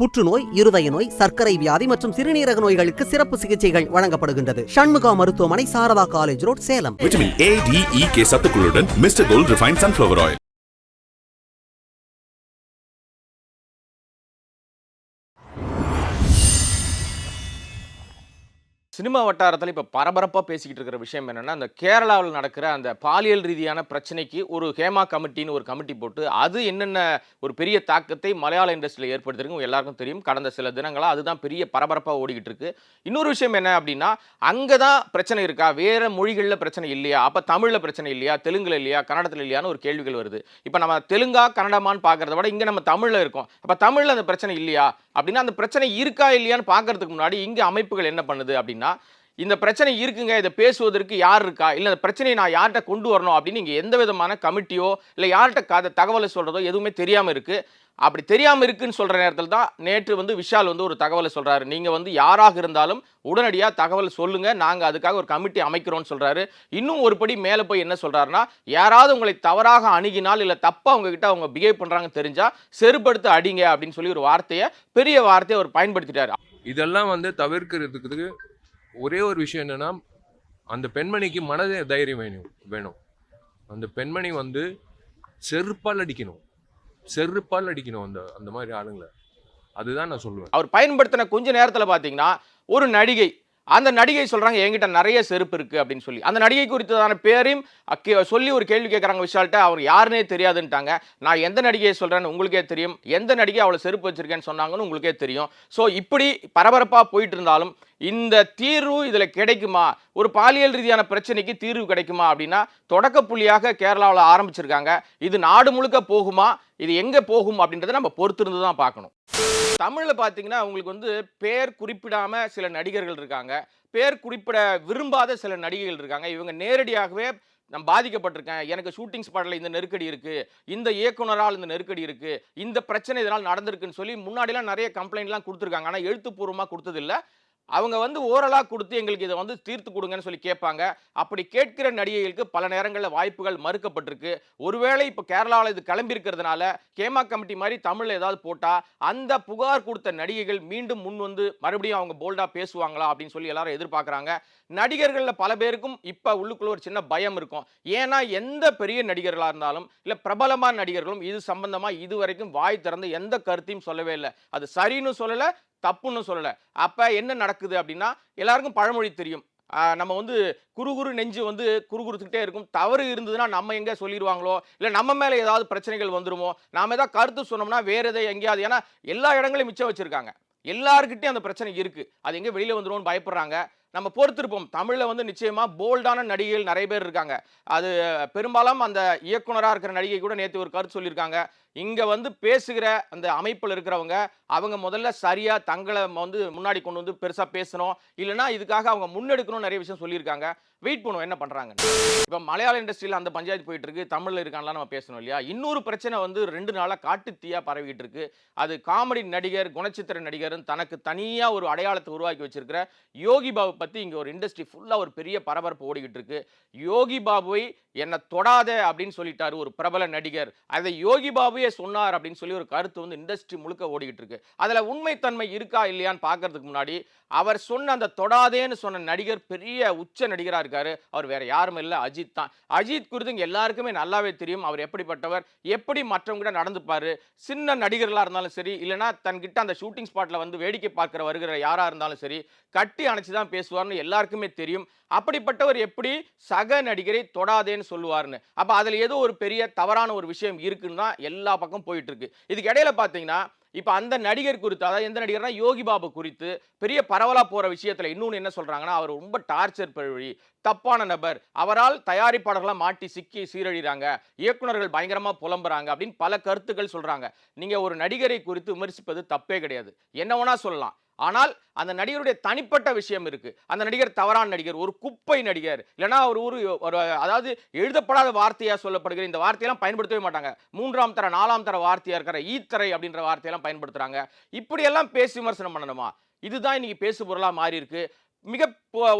புற்றுநோய் இருதய நோய் சர்க்கரை வியாதி மற்றும் சிறுநீரக நோய்களுக்கு சிறப்பு சிகிச்சைகள் வழங்கப்படுகின்றது. சண்முகா மருத்துவமனை Sarada college road Salem. Vitamin A D E K சத்துக்களுடன் mister gold refine sunflower oil cinema வட்டாரத்தில் இப்போ பரபரப்பாக பேசிக்கிட்டு இருக்கிற விஷயம் என்னென்னா அந்த கேரளாவில் நடக்கிற அந்த பாலியல் ரீதியான பிரச்சனைக்கு ஒரு ஹேமா கமிட்டின்னு ஒரு கமிட்டி போட்டு அது என்னென்ன ஒரு பெரிய தாக்கத்தை மலையாள இண்டஸ்ட்ரியில் ஏற்படுத்திருக்கு எல்லாருக்கும் தெரியும். கடந்த சில தினங்களாக அதுதான் பெரிய பரபரப்பாக ஓடிக்கிட்டு இருக்கு. இன்னொரு விஷயம் என்ன அப்படின்னா அங்கே தான் பிரச்சனை இருக்கா? வேறு மொழிகளில் பிரச்சனை இல்லையா? அப்போ தமிழில் பிரச்சனை இல்லையா? தெலுங்குல இல்லையா? கன்னடத்தில் இல்லையான்னு ஒரு கேள்விகள் வருது. இப்போ நம்ம தெலுங்கா கன்னடமான்னு பார்க்குறத விட இங்கே நம்ம தமிழில் இருக்கோம். அப்போ தமிழில் அந்த பிரச்சனை இல்லையா? அப்படின்னா அந்த பிரச்சனை இருக்கா இல்லையான்னு பார்க்கறதுக்கு முன்னாடி இங்கே அமைப்புகள் என்ன பண்ணுது அப்படின்னா இந்த பிரச்சனை இருக்குங்க இதை பேசுவதற்கு யார் இருக்கா இல்லை இந்த பிரச்சனையை நான் யார்கிட்ட கொண்டு வரணும் அப்படின்னு நீங்கள் எந்த விதமான கமிட்டியோ இல்லை யார்கிட்ட கதை தகவலை சொல்கிறதோ எதுவுமே தெரியாமல் இருக்குது அப்படி தெரியாமல் இருக்குன்னு சொல்கிற நேரத்தில் தான் நேற்று வந்து விஷால் வந்து ஒரு தகவலை சொல்கிறாரு நீங்கள் வந்து யாராக இருந்தாலும் உடனடியாக தகவல் சொல்லுங்கள் நாங்கள் அதுக்காக ஒரு கமிட்டி அமைக்கிறோம்னு சொல்கிறாரு இன்னும் ஒரு படி மேலே போய் என்ன சொல்கிறாருன்னா யாராவது உங்களை தவறாக அணுகினால் இல்லை தப்பாக அவங்கக்கிட்ட அவங்க பிஹேவ் பண்ணுறாங்க தெரிஞ்சால் செருப்படுத்து அடிங்க அப்படின்னு சொல்லி ஒரு வார்த்தையை பெரிய வார்த்தையை அவர் பயன்படுத்திட்டார். இதெல்லாம் வந்து தவிர்க்கிறதுக்கு ஒரே ஒரு விஷயம் என்னென்னா அந்த பெண்மணிக்கு மன தைரியம் வேணும். வேணும். அந்த பெண்மணி வந்து செருப்பால் அடிக்கணும். செருப்பால் அடிக்கணும் அந்த அந்த மாதிரி ஆளுங்களை. அதுதான் நான் சொல்லுவேன். அவர் பயன்படுத்தின கொஞ்ச நேரத்தில் பார்த்தீங்கன்னா ஒரு நடிகை அந்த நடிகை சொல்கிறாங்க என்கிட்ட நிறைய செருப்பு இருக்குது அப்படின்னு சொல்லி. அந்த நடிகை குறித்ததான பேரையும் சொல்லி ஒரு கேள்வி கேட்குறாங்க விஷால்கிட்ட. அவர் யாருனே தெரியாதுன்ட்டாங்க. நான் எந்த நடிகையை சொல்கிறேன்னு உங்களுக்கே தெரியும். எந்த நடிகை அவளை செருப்பு வச்சுருக்கேன்னு சொன்னாங்கன்னு உங்களுக்கே தெரியும். ஸோ இப்படி பரபரப்பாக போயிட்டு இருந்தாலும் இந்த தீர்வு இதில் கிடைக்குமா? ஒரு பாலியல் ரீதியான பிரச்சனைக்கு தீர்வு கிடைக்குமா? அப்படின்னா தொடக்க புள்ளியாக கேரளாவில் ஆரம்பிச்சிருக்காங்க. இது நாடு முழுக்க போகுமா? இது எங்கே போகும் அப்படின்றத நம்ம பொறுத்திருந்து தான் பார்க்கணும். தமிழில் பார்த்தீங்கன்னா அவங்களுக்கு வந்து பேர் குறிப்பிடாம சில நடிகர்கள் இருக்காங்க. பேர் குறிப்பிட விரும்பாத சில நடிகைகள் இருக்காங்க. இவங்க நேரடியாகவே நான் பாதிக்கப்பட்டிருக்கேன். எனக்கு ஷூட்டிங் ஸ்பாட்டில் இந்த நெருக்கடி இருக்குது இந்த இயக்குனரால் இந்த நெருக்கடி இருக்குது இந்த பிரச்சனை இதனால் நடந்திருக்குன்னு சொல்லி முன்னாடிலாம் நிறைய கம்ப்ளைண்ட்லாம் கொடுத்துருக்காங்க. ஆனால் எழுத்துப்பூர்வமாக கொடுத்ததில்ல. அவங்க வந்து ஓரலாக கொடுத்து எங்களுக்கு இதை வந்து தீர்த்து கொடுங்கன்னு சொல்லி கேட்பாங்க. அப்படி கேட்கிற நடிகைகளுக்கு பல நேரங்களில் வாய்ப்புகள் மறுக்கப்பட்டிருக்கு. ஒருவேளை இப்போ கேரளாவில் இது கிளம்பியிருக்கிறதுனால கேமா கமிட்டி மாதிரி தமிழில் ஏதாவது போட்டால் அந்த புகார் கொடுத்த நடிகைகள் மீண்டும் முன் வந்து மறுபடியும் அவங்க போல்டாக பேசுவாங்களா அப்படின்னு சொல்லி எல்லாரும் எதிர்பார்க்குறாங்க. நடிகர்களில் பல பேருக்கும் இப்போ உள்ளுக்குள்ள ஒரு சின்ன பயம் இருக்கும். ஏன்னா எந்த பெரிய நடிகர்களாக இருந்தாலும் இல்லை பிரபலமான நடிகர்களும் இது சம்பந்தமாக இது வரைக்கும் வாய் திறந்து எந்த கருத்தையும் சொல்லவே இல்லை. அது சரின்னு சொல்லலை தப்புன்னு சொல்லலை. அப்போ என்ன நடக்குது அப்படின்னா எல்லாருக்கும் பழமொழி தெரியும். நம்ம வந்து குறு குறு நெஞ்சு வந்து குறுகுறுத்துக்கிட்டே இருக்கும். தவறு இருந்ததுன்னா நம்ம எங்கே சொல்லிடுவாங்களோ? இல்லை நம்ம மேலே ஏதாவது பிரச்சனைகள் வந்துருமோ? நாம் ஏதாவது கருத்து சொன்னோம்னா வேறு எதை எங்கேயாவது ஏன்னா எல்லா இடங்களையும் மிச்சம் வச்சுருக்காங்க. எல்லாருக்கிட்டையும் அந்த பிரச்சனை இருக்குது அது எங்கே வெளியில் வந்துரும்னு பயப்படுறாங்க. நம்ம பொறுத்திருப்போம். தமிழில் வந்து நிச்சயமாக போல்டான நடிகைகள் நிறைய பேர் இருக்காங்க. அது பெரும்பாலும் அந்த இயக்குனராக இருக்கிற நடிகை கூட நேற்று ஒரு கருத்து சொல்லியிருக்காங்க. இங்கே வந்து பேசுகிற அந்த அமைப்பில் இருக்கிறவங்க அவங்க முதல்ல சரியாக தங்களை வந்து முன்னாடி கொண்டு வந்து பெருசாக பேசணும். இல்லைன்னா இதுக்காக அவங்க முன்னெடுக்கணும் நிறைய விஷயம் சொல்லியிருக்காங்க. வெயிட் பண்ணுவோம் என்ன பண்ணுறாங்க இப்போ மலையாள இண்டஸ்ட்ரியில் அந்த பஞ்சாயத்து போயிட்டு இருக்கு தமிழில் இருக்கான்லாம் நம்ம பேசணும் இல்லையா? இன்னொரு பிரச்சனை வந்து ரெண்டு நாளாக காட்டுத்தீயாக பரவிக்கிட்டு இருக்கு. அது காமெடி நடிகர் குணச்சித்திர நடிகர்னு தனக்கு தனியாக ஒரு அடையாளத்தை உருவாக்கி வச்சிருக்கிற யோகி பாபு பற்றி இங்கே ஒரு இண்டஸ்ட்ரி ஃபுல்லாக ஒரு பெரிய பரபரப்பு ஓடிக்கிட்டு இருக்கு. யோகி பாபுவை என்னை தொடாத அப்படின்னு சொல்லிட்டாரு ஒரு பிரபல நடிகர். அதை யோகி பாபு பாபுவே சொன்னார் அப்படின்னு சொல்லி ஒரு கருத்து வந்து இண்டஸ்ட்ரி முழுக்க ஓடிக்கிட்டு இருக்கு. அதில் உண்மைத்தன்மை இருக்கா இல்லையான்னு பார்க்கறதுக்கு முன்னாடி அவர் சொன்ன அந்த தொடாதேன்னு சொன்ன நடிகர் பெரிய உச்ச நடிகராக இருக்கார். அவர் வேறு யாரும் இல்லை. அஜித் தான். அஜித் குறித்து எல்லாருக்குமே நல்லாவே தெரியும். அவர் எப்படிப்பட்டவர் எப்படி மற்றவங்க கிட்ட நடந்துப்பார் சின்ன நடிகர்களாக இருந்தாலும் சரி இல்லைன்னா தன்கிட்ட அந்த ஷூட்டிங் ஸ்பாட்டில் வந்து வேடிக்கை பார்க்குற வருகிற யாராக இருந்தாலும் சரி கட்டி அணைச்சி தான் பேசுவார்னு எல்லாருக்குமே தெரியும். அப்படிப்பட்டவர் எப்படி சக நடிகரை தொடாதேன்னு சொல்லுவார்னு அப்போ அதில் ஏதோ ஒரு பெரிய தவறான ஒரு விஷயம் இருக்குன்னு தான் எல்லா பக்கம் போயிட்டு இருக்கு. இதுக்கு இடையில பார்த்தீங்கன்னா இப்போ அந்த நடிகர் குறித்து அதாவது எந்த நடிகர்னா யோகி பாபு குறித்து பெரிய பரவலாக போகிற விஷயத்துல இன்னொன்று என்ன சொல்கிறாங்கன்னா அவர் ரொம்ப டார்ச்சர் பழி தப்பான நபர் அவரால் தயாரிப்பாளர்களாக மாட்டி சிக்கி சீரழிகிறாங்க இயக்குனர்கள் பயங்கரமாக புலம்புறாங்க அப்படின்னு பல கருத்துக்கள் சொல்கிறாங்க நீங்கள் ஒரு நடிகரை குறித்து விமர்சிப்பது தப்பே கிடையாது. என்ன வேணால் சொல்லலாம். ஆனால் அந்த நடிகருடைய தனிப்பட்ட விஷயம் இருக்குது அந்த நடிகர் தவறான நடிகர் ஒரு குப்பை நடிகர். இல்லைன்னா ஒரு ஒரு ஒரு அதாவது எழுதப்படாத வார்த்தையாக சொல்லப்படுகிற இந்த வார்த்தையெல்லாம் பயன்படுத்தவே மாட்டாங்க. மூன்றாம் தர நாலாம் தர வார்த்தையாக இருக்கிற ஈத்தரை அப்படின்ற வார்த்தையெல்லாம் பயன்படுத்துகிறாங்க இப்படியெல்லாம் பேசி விமர்சனம் பண்ணணுமா? இதுதான் இன்னைக்கு பேசு பொருளாக மாறி இருக்கு. மிக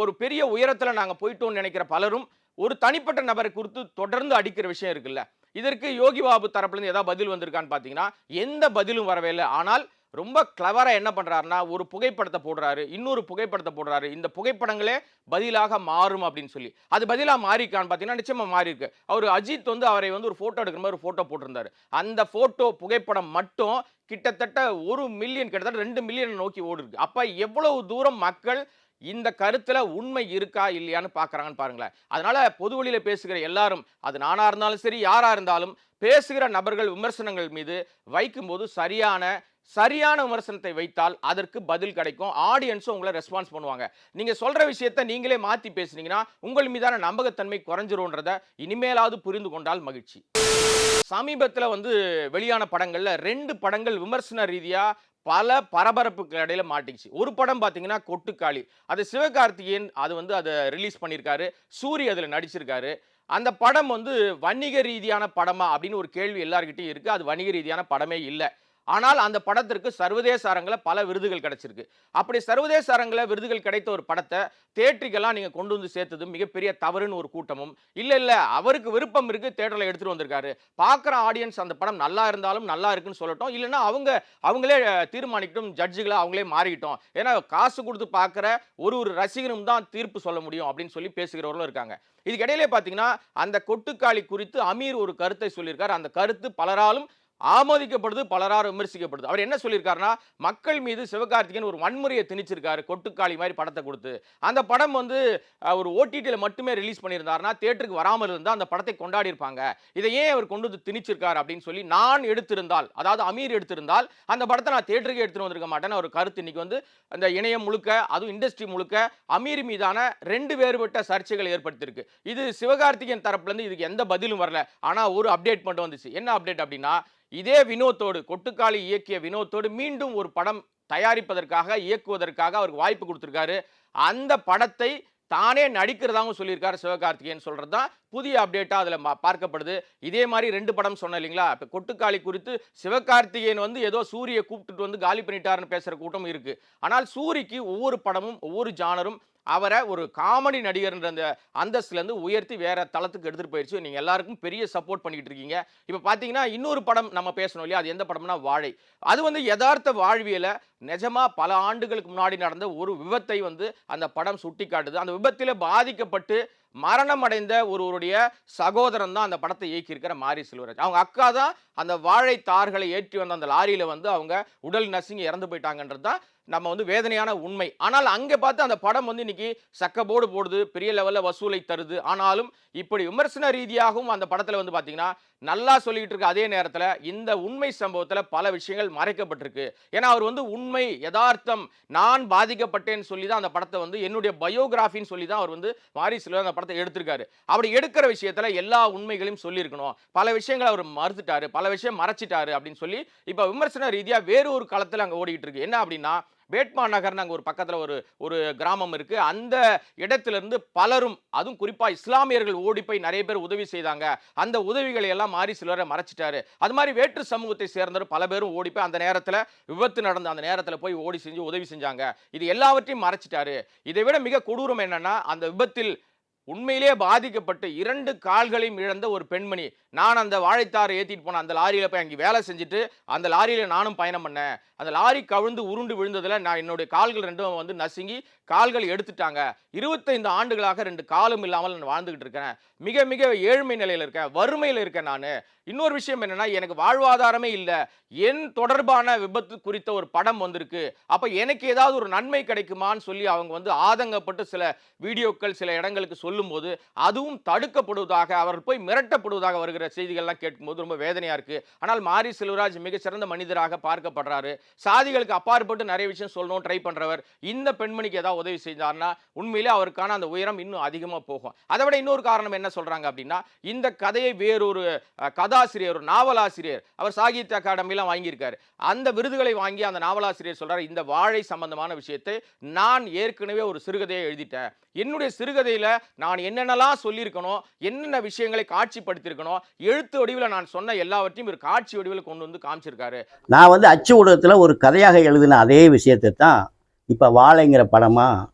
ஒரு பெரிய உயரத்தில் நாங்கள் போயிட்டோம்னு நினைக்கிற பலரும் ஒரு தனிப்பட்ட நபரை குறித்து தொடர்ந்து அடிக்கிற விஷயம் இருக்குல்ல. இதற்கு யோகி பாபு தரப்புலேருந்து எதாவது ஏதாவது பதில் வந்திருக்கான்னு பார்த்தீங்கன்னா எந்த பதிலும் வரவே இல்லை. ஆனால் ரொம்ப கிளவராக என்ன பண்ணுறாருன்னா ஒரு புகைப்படத்தை போடுறாரு இன்னொரு புகைப்படத்தை போடுறாரு. இந்த புகைப்படங்களே பதிலாக மாறும் அப்படின்னு சொல்லி. அது பதிலாக மாறிக்கான்னு பார்த்தீங்கன்னா நிச்சயமாக மாறி இருக்கு அவர் அஜித் வந்து அவரை வந்து ஒரு ஃபோட்டோ எடுக்கிற மாதிரி ஒரு ஃபோட்டோ போட்டிருந்தாரு. அந்த ஃபோட்டோ புகைப்படம் மட்டும் கிட்டத்தட்ட ஒரு மில்லியன் கிட்டத்தட்ட ரெண்டு மில்லியன் நோக்கி ஓடி இருக்கு அப்ப எவ்வளவு தூரம் மக்கள் இந்த கருத்தில் உண்மை இருக்கா இல்லையான்னு பார்க்குறாங்கன்னு பாருங்களேன். அதனால் பொது பேசுகிற எல்லாரும் அது நானா இருந்தாலும் சரி யாராக இருந்தாலும் பேசுகிற நபர்கள் விமர்சனங்கள் மீது வைக்கும்போது சரியான சரியான விமர்சனத்தை வைத்தால் அதற்கு பதில் கிடைக்கும். ஆடியன்ஸும் உங்களை ரெஸ்பான்ஸ் பண்ணுவாங்க. நீங்கள் சொல்கிற விஷயத்தை நீங்களே மாற்றி பேசுனீங்கன்னா உங்கள் மீதான நம்பகத்தன்மை குறைஞ்சிரும்ன்றத இனிமேலாவது புரிந்து கொண்டால் மகிழ்ச்சி. சமீபத்தில் வந்து வெளியான படங்களில் ரெண்டு படங்கள் விமர்சன ரீதியாக பல பரபரப்புக்கு இடையில மாட்டிக்கிச்சு. ஒரு படம் பார்த்தீங்கன்னா கொட்டுக்காளி. அது சிவகார்த்திகேயன் அது வந்து அதை ரிலீஸ் பண்ணியிருக்காரு. சூரி அதில் நடிச்சிருக்காரு. அந்த படம் வந்து வணிக ரீதியான படமா அப்படின்னு ஒரு கேள்வி எல்லாருக்கிட்டையும் இருக்குது அது வணிக ரீதியான படமே இல்லை. ஆனால் அந்த படத்திற்கு சர்வதேச அரங்கில் பல விருதுகள் கிடைச்சிருக்கு. அப்படி சர்வதேச அரங்கில் விருதுகள் கிடைத்த ஒரு படத்தை தேட்டரிக்கெல்லாம் நீங்கள் கொண்டு வந்து சேர்த்தது மிகப்பெரிய தவறுன்னு ஒரு கூட்டமும் இல்லை இல்லை அவருக்கு விருப்பம் இருக்கு தேட்டரில் எடுத்துகிட்டு வந்திருக்காரு. பார்க்குற ஆடியன்ஸ் அந்த படம் நல்லா இருந்தாலும் நல்லா இருக்குன்னு சொல்லட்டும் இல்லைன்னா அவங்க அவங்களே தீர்மானிக்கட்டும் ஜட்ஜுகளை அவங்களே மாறிக்கிட்டோம். ஏன்னா காசு கொடுத்து பார்க்குற ஒரு ஒரு ரசிகனும் தான் தீர்ப்பு சொல்ல முடியும் அப்படின்னு சொல்லி பேசுகிறவர்களும் இருக்காங்க. இதுக்கிடையிலே பார்த்தீங்கன்னா அந்த கொட்டுக்காளி குறித்து அமீர் ஒரு கருத்தை சொல்லியிருக்கார். அந்த கருத்து பலராலும் ஆமோதிக்கப்படுது பலரால் விமர்சிக்கப்படுது. அவர் என்ன சொல்லியிருக்காருன்னா மக்கள் மீது சிவகார்த்திகேயன் ஒரு வன்முறையை திணிச்சிருக்காரு கொட்டுக்காளி மாதிரி படத்தை கொடுத்து. அந்த படம் வந்து அவர் ஒரு ஓடிடியில் மட்டுமே ரிலீஸ் பண்ணியிருந்தாருன்னா தேட்டருக்கு வராமல் இருந்தால் அந்த படத்தை கொண்டாடி இருப்பாங்க இதை ஏன் அவர் கொண்டு வந்து திணிச்சிருக்காரு அப்படின்னு சொல்லி நான் எடுத்திருந்தால் அதாவது அமீர் எடுத்திருந்தால் அந்த படத்தை நான் தேட்டருக்கு எடுத்துகிட்டு வந்திருக்க மாட்டேன்னு ஒரு கருத்து. இன்னைக்கு வந்து அந்த இணையம் முழுக்க அதுவும் இண்டஸ்ட்ரி முழுக்க அமீர் மீதான ரெண்டு வேறுபட்ட சர்ச்சைகள் ஏற்படுத்தியிருக்கு. இது சிவகார்த்திகேயன் தரப்புலேருந்து இதுக்கு எந்த பதிலும் வரல. ஆனால் ஒரு அப்டேட் மட்டும் வந்துச்சு. என்ன அப்டேட் அப்படின்னா இதே வினோத்தோடு கொட்டுக்காளி இயக்கிய வினோத்தோடு மீண்டும் ஒரு படம் தயாரிப்பதற்காக இயக்குவதற்காக அவருக்கு வாய்ப்பு கொடுத்துருக்காரு. அந்த படத்தை தானே நடிக்கிறதாகவும் சொல்லியிருக்காரு சிவகார்த்திகேயன் சொல்கிறது தான் புதிய அப்டேட்டாக அதில் பார்க்கப்படுது. இதே மாதிரி ரெண்டு படம் சொன்னேன் இல்லைங்களா? இப்போ கொட்டுக்காளி குறித்து சிவகார்த்திகேயன் வந்து ஏதோ சூரியை கூப்பிட்டுட்டு வந்து காலி பண்ணிட்டாருன்னு பேசுகிற கூட்டம் இருக்குது ஆனால் சூரிக்கு ஒவ்வொரு படமும் ஒவ்வொரு ஜானரும் அவரை ஒரு காமெடி நடிகர்ன்ற அந்த அந்தஸ்துலேருந்து உயர்த்தி வேற தளத்துக்கு எடுத்துகிட்டு போயிடுச்சு நீங்கள் எல்லாருக்கும் பெரிய சப்போர்ட் பண்ணிக்கிட்டு இருக்கீங்க. இப்போ பார்த்தீங்கன்னா இன்னொரு படம் நம்ம பேசணும் இல்லையா? அது எந்த படம்னா வாழை. அது வந்து யதார்த்த வாழ்வியலை நிஜமாக பல ஆண்டுகளுக்கு முன்னாடி நடந்த ஒரு விபத்தை வந்து அந்த படம் சுட்டி காட்டுது அந்த விபத்தில் பாதிக்கப்பட்டு மரணம் அடைந்த ஒருவருடைய சகோதரன் தான் அந்த படத்தை இயக்கியிருக்கிற மாரி செல்வராஜ். அவங்க அக்கா தான் அந்த வாழை தார்களை ஏற்றி வந்த அந்த லாரியில் வந்து அவங்க உடல் நசுங்கி இறந்து போயிட்டாங்கன்றது தான் நம்ம வந்து வேதனையான உண்மை. ஆனால் அங்கே பார்த்து அந்த படம் வந்து இன்னைக்கு சக்கப்போடு போடுது பெரிய லெவலில் வசூலை தருது. ஆனாலும் இப்படி விமர்சன ரீதியாகவும் அந்த படத்தில் வந்து பார்த்தீங்கன்னா நல்லா சொல்லிக்கிட்டு இருக்க அதே நேரத்தில் இந்த உண்மை சம்பவத்தில் பல விஷயங்கள் மறைக்கப்பட்டிருக்கு. ஏன்னா அவர் வந்து உண்மை யதார்த்தம் நான் பாதிக்கப்பட்டேன்னு சொல்லி தான் அந்த படத்தை வந்து என்னுடைய பயோகிராஃபின்னு சொல்லி தான் அவர் வந்து மாரி செல்வராஜ் அந்த படத்தை எடுத்திருக்காரு. அப்படி எடுக்கிற விஷயத்துல எல்லா உண்மைகளையும் சொல்லியிருக்கணும். பல விஷயங்களை அவர் மறுத்துட்டாரு. பல விஷயம் மறைச்சிட்டாரு அப்படின்னு சொல்லி இப்போ விமர்சன ரீதியாக வேறு ஒரு காலத்தில் அங்கே ஓடிக்கிட்டு இருக்கு. என்ன அப்படின்னா வேட்மா நகர்னு அங்கே ஒரு பக்கத்தில் ஒரு ஒரு கிராமம் இருக்குது அந்த இடத்துலேருந்து பலரும் அதுவும் குறிப்பாக இஸ்லாமியர்கள் ஓடி போய் நிறைய பேர் உதவி செய்தாங்க. அந்த உதவிகளை எல்லாம் மாறி சிலரை மறைச்சிட்டாரு. அது மாதிரி வேற்று சமூகத்தை சேர்ந்தவர் பல பேரும் ஓடி போய் அந்த நேரத்தில் விபத்து நடந்த அந்த நேரத்தில் போய் ஓடி செஞ்சு உதவி செஞ்சாங்க. இது எல்லாவற்றையும் மறைச்சிட்டாரு. இதை விட மிக கொடூரம் என்னன்னா அந்த விபத்தில் உண்மையிலேயே பாதிக்கப்பட்டு இரண்டு கால்களையும் இழந்த ஒரு பெண்மணி. நான் அந்த வாழைத்தாரை ஏற்றிட்டு போன அந்த லாரியில் போய் அங்கே வேலை செஞ்சுட்டு அந்த லாரியில் நானும் பயணம் பண்ணேன். அந்த லாரி கவிழ்ந்து உருண்டு விழுந்ததில் நான் என்னுடைய கால்கள் ரெண்டும் வந்து நசுங்கி கால்கள் எடுத்துட்டாங்க. இருபத்தைந்து ஆண்டுகளாக ரெண்டு காலும் இல்லாமல் நான் வாழ்ந்துகிட்டு இருக்கிறேன். மிக மிக ஏழ்மை நிலையில் இருக்கேன். வறுமையில் இருக்கேன் நான். இன்னொரு விஷயம் என்னென்னா எனக்கு வாழ்வாதாரமே இல்லை. என் தொடர்பான விபத்து குறித்த ஒரு படம் வந்திருக்கு. அப்போ எனக்கு ஏதாவது ஒரு நன்மை கிடைக்குமான்னு சொல்லி அவங்க வந்து ஆதங்கப்பட்டு சில வீடியோக்கள் சில இடங்களுக்கு சொல்லும்போது அதுவும் தடுக்கப்படுவதாக அவர் போய் மிரட்டப்படுவதாக வருகிற செய்திகள்லாம் கேட்கும்போது ரொம்ப வேதனையாக இருக்குது ஆனால் மாரி செல்வராஜ் மிகச்சிறந்த மனிதராக பார்க்கப்படுறாரு. சாதிகளுக்கு அப்பாற்பட்டு நிறைய விஷயம் சொல்லணும் ட்ரை பண்ணுறவர் இந்த பெண்மணிக்கு ஏதாவது உதவி செஞ்சார்னா உண்மையிலே அவருக்கான அந்த உயரம் இன்னும் அதிகமாக போகும். அதை விட இன்னொரு காரணம் என்ன சொல்கிறாங்க அப்படின்னா இந்த கதையை வேறொரு கதாசிரியர் ஒரு நாவலாசிரியர் அவர் சாகித்ய அகாடமிலாம் வாங்கியிருக்காரு. அந்த விருதுகளை வாங்கி அந்த நாவலாசிரியர் சொல்கிறார் இந்த வாழை சம்பந்தமான விஷயத்தை நான் ஏற்கனவே ஒரு சிறுகதையை எழுதிட்டேன். என்னுடைய சிறுகதையில் நான் என்னென்னலாம் சொல்லியிருக்கணும் என்னென்ன விஷயங்களை காட்சிப்படுத்தியிருக்கணும் எழுத்து வடிவில் நான் சொன்ன எல்லாவற்றையும் ஒரு காட்சி வடிவில் கொண்டு வந்து காமிச்சிருக்காரு. நான் வந்து அச்சு ஊடகத்தில் ஒரு கதையாக எழுதின அதே விஷயத்தை தான் இப்போ வாழைங்கிற படமாக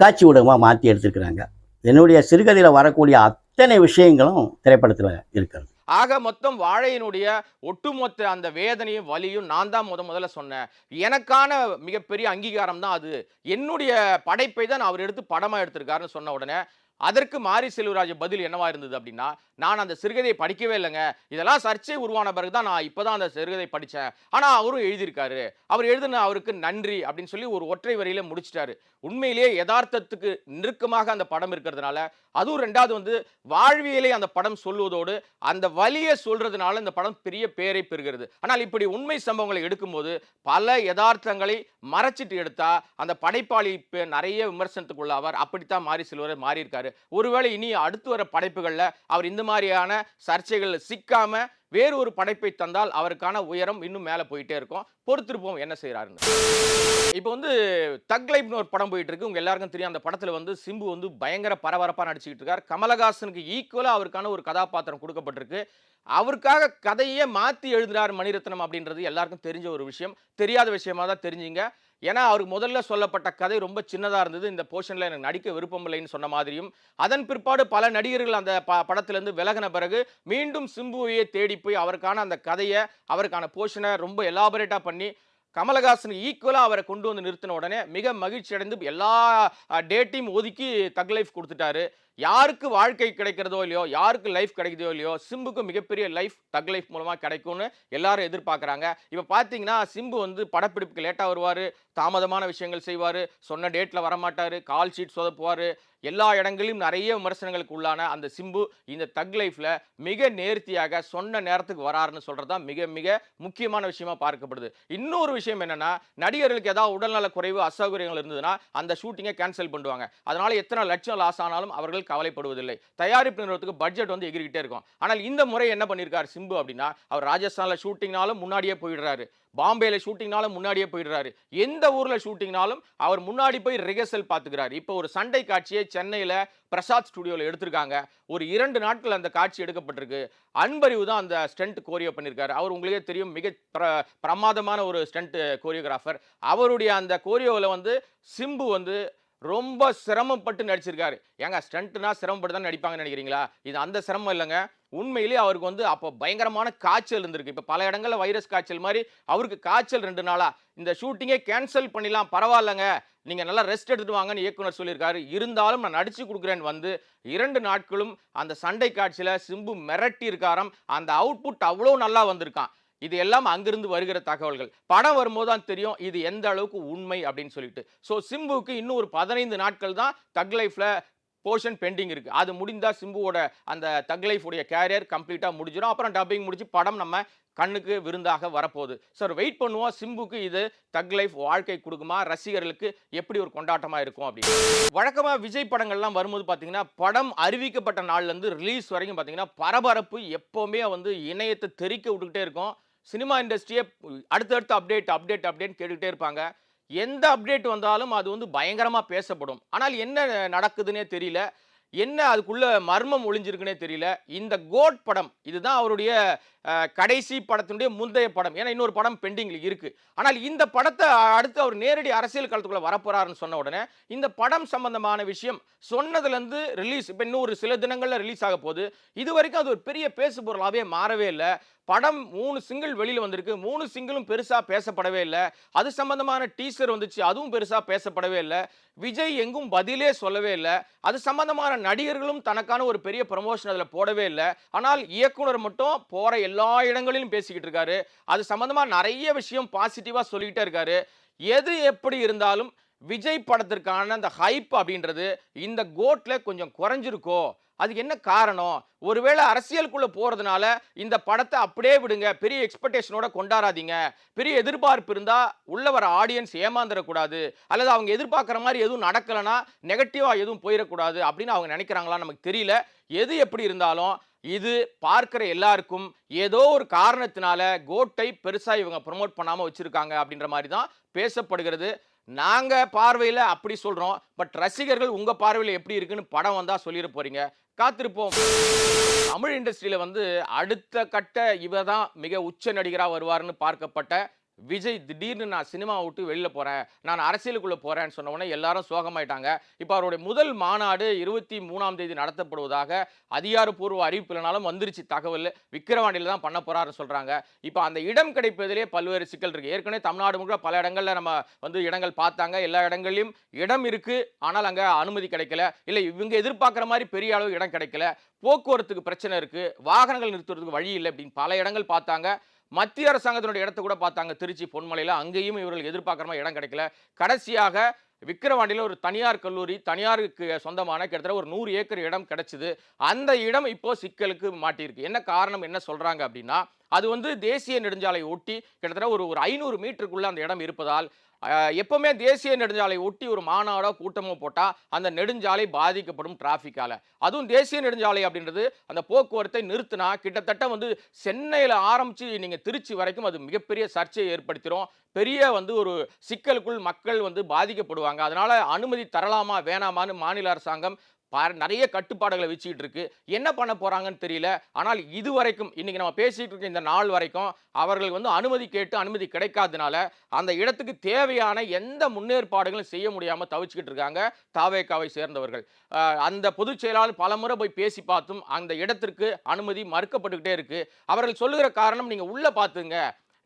காட்சி ஊடகமாக மாற்றி எடுத்திருக்கிறாங்க. என்னுடைய சிறுகதையில் வரக்கூடிய அத்தனை விஷயங்களும் திரைப்படத்தில் இருக்கிறது. ஆக மொத்தம் வாழையினுடைய ஒட்டுமொத்த அந்த வேதனையும் வலியும் நான் தான் முத முதல்ல சொன்னேன். எனக்கான மிகப்பெரிய அங்கீகாரம் தான் அது. என்னுடைய படைப்பை தான் அவர் எடுத்து படமாக எடுத்திருக்காருன்னு சொன்ன உடனே அதற்கு மாரி செல்வராஜ் பதில் என்னவா இருந்தது அப்படின்னா நான் அந்த சிறுகதையை படிக்கவே இல்லைங்க. இதெல்லாம் சர்ச்சை உருவான பிறகு தான் நான் இப்போ தான் அந்த சிறுகதை படித்தேன் ஆனால் அவரும் எழுதியிருக்காரு. அவர் எழுதின அவருக்கு நன்றி அப்படின்னு சொல்லி ஒரு ஒற்றை வரியில முடிச்சிட்டாரு. உண்மையிலேயே யதார்த்தத்துக்கு நெருக்கமாக அந்த படம் இருக்கிறதுனால அதுவும் ரெண்டாவது வந்து வாழ்வியலை அந்த படம் சொல்லுவதோடு அந்த வழியை சொல்றதுனால இந்த படம் பெரிய பேரை பெறுகிறது. ஆனால் இப்படி உண்மை சம்பவங்களை எடுக்கும்போது பல யதார்த்தங்களை மறைச்சிட்டு எடுத்தா அந்த படைப்பாளி நிறைய நிறைய விமர்சனத்துக்குள்ளாவார். அப்படித்தான் மாறி செல்வரை மாறி இருக்காரு ஒருவேளை இனி அடுத்து வர படைப்புகள்ல அவர் இந்த மாதிரியான சர்ச்சைகள்ல சிக்காம வேறு ஒரு படைப்பை தந்தால் அவருக்கான உயரம் இன்னும் மேல போயிட்டே இருக்கும். பொறுத்திருப்போம் என்ன செய்கிறாருன்னு இப்போ வந்து தக்லைப்னு ஒரு படம் போயிட்டு இருக்கு. உங்க எல்லாருக்கும் தெரியும். அந்த படத்துல வந்து சிம்பு வந்து பயங்கர பரபரப்பா நடிச்சுக்கிட்டு இருக்கார். கமலஹாசனுக்கு ஈக்குவலா அவருக்கான ஒரு கதாபாத்திரம் கொடுக்கப்பட்டிருக்கு. அவருக்காக கதையே மாத்தி எழுதுறார் மணிரத்னம் அப்படின்றது எல்லாருக்கும் தெரிஞ்ச ஒரு விஷயம். தெரியாத விஷயமா தான் தெரிஞ்சுங்க. ஏன்னா அவருக்கு முதல்ல சொல்லப்பட்ட கதை ரொம்ப சின்னதாக இருந்தது. இந்த போர்ஷனில் எனக்கு நடிக்க விருப்பம் இல்லைன்னு சொன்ன மாதிரியும் அதன் பிற்பாடு பல நடிகர்கள் அந்த ப படத்திலேருந்து விலகின பிறகு மீண்டும் சிம்புவையே தேடி போய் அவருக்கான அந்த கதையை அவருக்கான போர்ஷனை ரொம்ப எலாபரேட்டாக பண்ணி கமலஹாசனுக்கு ஈக்குவலாக அவரை கொண்டு வந்து நிறுத்தின உடனே மிக மகிழ்ச்சி அடைந்து எல்லா டேட்டையும் ஒதுக்கி தக் லைஃப் கொடுத்துட்டாரு. யாருக்கு வாழ்க்கை கிடைக்கிறதோ இல்லையோ யாருக்கு லைஃப் கிடைக்குதோ இல்லையோ சிம்புக்கு மிகப்பெரிய லைஃப் தக் லைஃப் மூலமாக கிடைக்கும்னு எல்லாரும் எதிர்பார்க்குறாங்க. இப்போ பார்த்தீங்கன்னா சிம்பு வந்து படப்பிடிப்புக்கு லேட்டாக வருவார் தாமதமான விஷயங்கள் செய்வார் சொன்ன டேட்டில் வரமாட்டார் கால் ஷீட் சொதப்புவார் எல்லா இடங்களிலும் நிறைய விமர்சனங்களுக்கு உள்ளான அந்த சிம்பு இந்த தக் லைஃப்பில் மிக நேர்த்தியாக சொன்ன நேரத்துக்கு வராருன்னு சொல்கிறது தான் மிக மிக முக்கியமான விஷயமா பார்க்கப்படுது. இன்னொரு விஷயம் என்னென்னா நடிகர்களுக்கு ஏதாவது உடல்நல குறைவு அசௌகரியங்கள் இருந்ததுன்னா அந்த ஷூட்டிங்கை கேன்சல் பண்ணுவாங்க. அதனால் எத்தனை லட்சம் லாஸ் ஆனாலும் அவர்கள் கவலைப்படுவதில்லை. தயாரிப்பு நிறுவனத்துக்கு பட்ஜெட் வந்து எகிரிக்கிட்டே இருக்கும். ஆனால் இந்த முறை என்ன பண்ணியிருக்கார் சிம்பு அப்படின்னா அவர் ராஜஸ்தானில் ஷூட்டிங்னாலும் முன்னாடியே போயிடுறாரு. பாம்பேயில் ஷூட்டிங்னாலும் முன்னாடியே போயிடுறாரு. எந்த ஊரில் ஷூட்டிங்னாலும் அவர் முன்னாடி போய் ரிஹர்சல் பார்த்துக்கிறாரு. இப்போ ஒரு சண்டை காட்சியை சென்னையில் பிரசாத் ஸ்டுடியோவில் எடுத்திருக்காங்க. ஒரு இரண்டு நாட்கள் அந்த காட்சி எடுக்கப்பட்டிருக்கு. அன்பறிவு தான் அந்த ஸ்டண்ட் கோரியோ பண்ணியிருக்காரு. அவர் உங்களுக்கே தெரியும் மிக பிர பிரமாதமான ஒரு ஸ்டண்ட் கோரியோகிராஃபர் அவருடைய அந்த கோரியோவில் வந்து சிம்பு வந்து ரொம்ப சிரமப்பட்டு நடிச்சிருக்காரு. ஏங்க ஸ்டண்ட்னா சிரமப்பட்டு தான் நடிப்பாங்கன்னு நினைக்கிறீங்களா? இது அந்த சிரமம் இல்லைங்க. உண்மையிலேயே அவருக்கு வந்து அப்போ பயங்கரமான காய்ச்சல் இருந்திருக்கு. இப்போ பல இடங்களில் வைரஸ் காய்ச்சல் மாதிரி அவருக்கு காய்ச்சல் ரெண்டு நாளா. இந்த ஷூட்டிங்கே கேன்சல் பண்ணிடலாம் பரவாயில்லைங்க. நீங்கள் நல்லா ரெஸ்ட் எடுத்துட்டு வாங்கன்னு இயக்குனர் சொல்லியிருக்காரு. இருந்தாலும் நான் நடிச்சு கொடுக்குறேன்னு வந்து இரண்டு நாட்களும் அந்த சண்டை காட்சியில் சிம்பு மிரட்டி இருக்காராம். அந்த அவுட்புட் அவ்வளோ நல்லா வந்திருக்கான். இது எல்லாம் அங்கிருந்து வருகிற தகவல்கள். படம் வரும்போது தான் தெரியும் இது எந்த அளவுக்கு உண்மை அப்படின்னு சொல்லிட்டு. ஸோ சிம்புவுக்கு இன்னும் ஒரு பதினைந்து நாட்கள் தான் தக் லைஃப்பில் போர்ஷன் பெண்டிங் இருக்குது அது முடிந்தால் சிம்புவோட அந்த தக் லைஃபுடைய கேரியர் கம்ப்ளீட்டாக முடிஞ்சிடும் அப்புறம் டப்பிங் முடிச்சு படம் நம்ம கண்ணுக்கு விருந்தாக வரப்போகுது. சார் வெயிட் பண்ணுவோம். சிம்புக்கு இது தக் லைஃப் வாழ்க்கை கொடுக்குமா? ரசிகர்களுக்கு எப்படி ஒரு கொண்டாட்டமாக இருக்கும் அப்படின்னு. வழக்கமாக விஜய் படங்கள்லாம் வரும்போது பார்த்தீங்கன்னா படம் அறிவிக்கப்பட்ட நாள்லேருந்து ரிலீஸ் வரைக்கும் பார்த்தீங்கன்னா பரபரப்பு எப்போவுமே வந்து இணையத்தை தெறிக்க விட்டுக்கிட்டே இருக்கும். சினிமா இண்டஸ்ட்ரியே அடுத்தடுத்து அப்டேட் அப்டேட் அப்டேட் கேட்டுக்கிட்டே இருப்பாங்க. எந்த அப்டேட் வந்தாலும் அது வந்து பயங்கரமாக பேசப்படும். ஆனால் என்ன நடக்குதுன்னே தெரியல. என்ன அதுக்குள்ள மர்மம் ஒளிஞ்சிருக்குன்னே தெரியல. இந்த கோட் படம் இதுதான் அவருடைய கடைசி படத்தினுடைய முந்தைய படம். ஏன்னா இன்னொரு படம் பெண்டிங்கில் இருக்கு. ஆனால் இந்த படத்தை அடுத்து அவர் நேரடி அரசியல் காலத்துக்குள்ளே வரப்போறாருன்னு சொன்ன உடனே இந்த படம் சம்பந்தமான விஷயம் சொன்னதுலேருந்து ரிலீஸ் இப்போ இன்னும் ஒரு சில தினங்களில் ரிலீஸ் ஆக போகுது. இது வரைக்கும் அது ஒரு பெரிய பேசு பொருளாகவே மாறவே இல்லை. படம் மூணு சிங்கிள் வெளியில் வந்திருக்கு. மூணு சிங்கிளும் பெருசாக பேசப்படவே இல்லை. அது சம்பந்தமான டீசர் வந்துச்சு. அதுவும் பெருசாக பேசப்படவே இல்லை. விஜய் எங்கும் பதிலே சொல்லவே இல்லை. அது சம்பந்தமான நடிகர்களும் தனக்கான ஒரு பெரிய ப்ரமோஷன் அதில் போடவே இல்லை. ஆனால் இயக்குனர் மட்டும் போகிற எல்லா இடங்களிலும் பேசிக்கிட்டு இருக்காரு. அது சம்மந்தமாக நிறைய விஷயம் பாசிட்டிவாக சொல்லிக்கிட்டே இருக்காரு. எது எப்படி இருந்தாலும் விஜய் படத்திற்கான அந்த ஹைப் அப்படின்றது இந்த கோட்டில் கொஞ்சம் குறைஞ்சிருக்கோ? அதுக்கு என்ன காரணம்? ஒருவேளை அரசியலுக்குள்ளே போகிறதுனால இந்த படத்தை அப்படியே விடுங்க பெரிய எக்ஸ்பெக்டேஷனோட கொண்டாடாதீங்க. பெரிய எதிர்பார்ப்பு இருந்தால் உள்ள வர ஆடியன்ஸ் ஏமாந்துடக்கூடாது அல்லது அவங்க எதிர்பார்க்குற மாதிரி எதுவும் நடக்கலைன்னா நெகட்டிவாக எதுவும் போயிடக்கூடாது அப்படின்னு அவங்க நினைக்கிறாங்களா நமக்கு தெரியல. எது எப்படி இருந்தாலும் இது பார்க்குற எல்லாருக்கும் ஏதோ ஒரு காரணத்தினால கோட்டை பெருசாக இவங்க ப்ரொமோட் பண்ணாமல் வச்சுருக்காங்க அப்படின்ற மாதிரி தான் பேசப்படுகிறது. நாங்கள் பார்வையில் அப்படி சொல்கிறோம் பட் ரசிகர்கள் உங்கள் பார்வையில் எப்படி இருக்குன்னு படம் வந்தால் சொல்லிட போகிறீங்க காத்திருப்போம். தமிழ் இண்டஸ்ட்ரியில் வந்து அடுத்த கட்ட இவர் தான் மிக உச்ச நடிகராக வருவார்னு பார்க்கப்பட்ட விஜய் திடீர்னு நான் சினிமா விட்டு வெளியில் போகிறேன் நான் அரசியலுக்குள்ளே போகிறேன்னு சொன்ன உடனே எல்லாரும் சோகமாயிட்டாங்க. இப்போ அவருடைய முதல் மாநாடு இருபத்தி மூணாம் தேதி நடத்தப்படுவதாக அதிகாரப்பூர்வ அறிவிப்பு இல்லைனாலும் வந்துருச்சு. தகவல் விக்கிரவாண்டியில் தான் பண்ண போறாருன்னு சொல்கிறாங்க இப்போ அந்த இடம் கிடைப்பதிலே பல்வேறு சிக்கல் இருக்குது ஏற்கனவே தமிழ்நாடு முழுக்க பல இடங்களில் நம்ம வந்து இடங்கள் பார்த்தாங்க. எல்லா இடங்கள்லையும் இடம் இருக்குது ஆனால் அங்கே அனுமதி கிடைக்கல. இல்லை இவங்க எதிர்பார்க்குற மாதிரி பெரிய அளவு இடம் கிடைக்கல. போக்குவரத்துக்கு பிரச்சனை இருக்குது வாகனங்கள் நிறுத்துறதுக்கு வழி இல்லை அப்படின்னு பல இடங்கள் பார்த்தாங்க. மத்திய அரசாங்கத்தினுடைய இடத்த கூட பார்த்தாங்க. திருச்சி பொன்மலையில் அங்கேயும் இவர்கள் எதிர்பார்க்குற மாதிரி இடம் கிடைக்கல. கடைசியாக விக்கிரவாண்டியில் ஒரு தனியார் கல்லூரி தனியாருக்கு சொந்தமான கிட்டத்தட்ட ஒரு நூறு ஏக்கர் இடம் கிடைச்சிது. அந்த இடம் இப்போ சிக்கலுக்கு மாட்டியிருக்கு. என்ன காரணம் என்ன சொல்றாங்க அப்படின்னா அது வந்து தேசிய நெடுஞ்சாலை ஒட்டி கிட்டத்தட்ட ஒரு ஒரு ஐநூறு மீட்டருக்குள்ள அந்த இடம் இருப்பதால் எப்போவுமே எப்பவுமே தேசிய நெடுஞ்சாலை ஒட்டி ஒரு மாநாடோ கூட்டமோ போட்டால் அந்த நெடுஞ்சாலை பாதிக்கப்படும் டிராஃபிக்கால். அதுவும் தேசிய நெடுஞ்சாலை அப்படின்றது அந்த போக்குவரத்தை நிறுத்தினா கிட்டத்தட்ட வந்து சென்னையில் ஆரம்பித்து நீங்கள் திருச்சி வரைக்கும் அது மிகப்பெரிய சர்ச்சையை ஏற்படுத்திடும் பெரிய வந்து ஒரு சிக்கலுக்குள் மக்கள் வந்து பாதிக்கப்படுவாங்க. அதனால் அனுமதி தரலாமா வேணாமான்னு மாநில அரசாங்கம் நிறைய கட்டுப்பாடுகளை வச்சுக்கிட்டு இருக்கு என்ன பண்ண போறாங்கன்னு தெரியல. ஆனால் இது வரைக்கும் இன்னைக்கு நம்ம பேசிட்டு இருக்க இந்த நாள் வரைக்கும் அவர்கள் வந்து அனுமதி கேட்டு அனுமதி கிடைக்காதனால அந்த இடத்துக்கு தேவையான எந்த முன்னேற்பாடுகளும் செய்ய முடியாமல் தவிச்சுக்கிட்டு இருக்காங்க தாவேக்காவை சேர்ந்தவர்கள். அந்த பொதுச் செயலாளர் பலமுறை போய் பேசி பார்த்தும் அந்த இடத்திற்கு அனுமதி மறுக்கப்பட்டுக்கிட்டே இருக்கு. அவர்கள் சொல்லுகிற காரணம் நீங்க உள்ள பார்த்துங்க.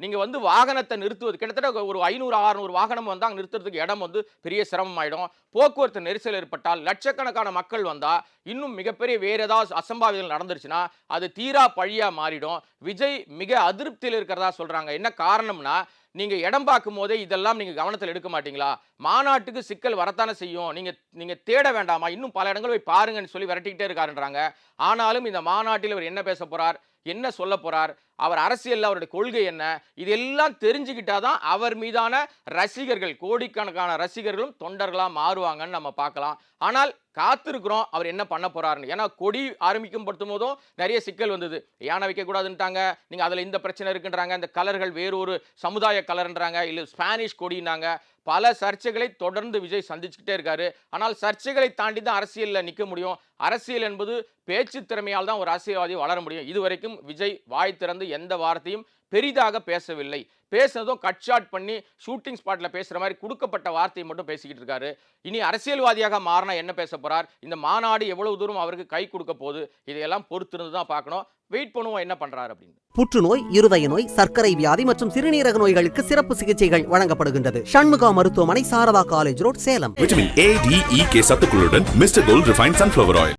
நீங்கள் வந்து வாகனத்தை நிறுத்துவது கிட்டத்தட்ட ஒரு ஐநூறு அறுநூறு வாகனம் வந்தால் நிறுத்துறதுக்கு இடம் வந்து பெரிய சிரமமாயிடும். போக்குவரத்து நெரிசல் ஏற்பட்டால் லட்சக்கணக்கான மக்கள் வந்தால் இன்னும் மிகப்பெரிய வேறு ஏதாவது அசம்பாவிதங்கள் நடந்துருச்சுன்னா அது தீரா பழியாக மாறிடும். விஜய் மிக அதிருப்தியில் இருக்கிறதா சொல்கிறாங்க என்ன காரணம்னா நீங்கள் இடம் பார்க்கும் போதே இதெல்லாம் நீங்கள் கவனத்தில் எடுக்க மாட்டீங்களா? மாநாட்டுக்கு சிக்கல் வரத்தானே செய்யும். நீங்கள் நீங்கள் தேட வேண்டாமா? இன்னும் பல இடங்கள் போய் பாருங்கன்னு சொல்லி விரட்டிக்கிட்டே இருக்காருன்றாங்க. ஆனாலும் இந்த மாநாட்டில் இவர் என்ன பேச போகிறார் என்ன சொல்ல போறார்? அவர் அரசியலில் அவருடைய கொள்கை என்ன? இதெல்லாம் தெரிஞ்சுக்கிட்டாதான் அவர் மீதான ரசிகர்கள் கோடிக்கணக்கான ரசிகர்களும் தொண்டர்களாக மாறுவாங்கன்னு நம்ம பார்க்கலாம். ஆனால் காத்திருக்கிறோம் அவர் என்ன பண்ண போறாருன்னு. ஏன்னா கொடி ஆரம்பிக்கும் படுத்தும் போதும் நிறைய சிக்கல் வந்தது. யானை வைக்கக்கூடாதுன்ட்டாங்க. நீங்கள் அதில் இந்த பிரச்சனை இருக்குன்றாங்க. இந்த கலர்கள் வேறொரு சமுதாய கலர்ன்றாங்க. இல்லை ஸ்பானிஷ் கொடினாங்க பல சர்ச்சைகளை தொடர்ந்து விஜய் சந்திச்சுக்கிட்டே இருக்காரு. ஆனால் சர்ச்சைகளை தாண்டி தான் அரசியலில் நிற்க முடியும். அரசியல் என்பது பேச்சு திறமையால் தான் ஒரு அரசியல்வாதி வளர முடியும். இதுவரைக்கும் விஜய் வாய் திறந்து எந்த வார்த்தையும் பெரிதாக பேசவில்லை. பேசுனதும் கட் ஷாட் பண்ணி ஷூட்டிங் ஸ்பாட்ல பேசுற மாதிரி கொடுக்கப்பட்ட வார்த்தையை மட்டும் பேசிக்கிட்டு இருக்காரு. இனி அரசியல்வாதியாக மாறினா என்ன பேச போறார்? இந்த மாநாடு எவ்வளவு தூரம் அவருக்கு கை கொடுக்க போகுது? இதையெல்லாம் பொறுத்திருந்து தான் பார்க்கணும். வெயிட் பண்ணுவோம் என்ன பண்றாரு அப்படின்னு. புற்றுநோய் இருதய நோய் சர்க்கரை வியாதி மற்றும் சிறுநீரக நோய்களுக்கு சிறப்பு சிகிச்சைகள் வழங்கப்படுகின்றது. சண்முகா மருத்துவமனை Sarada college road Salem. Vitamin A D E K சத்துக்களுடன் mister gold refine sunflower oil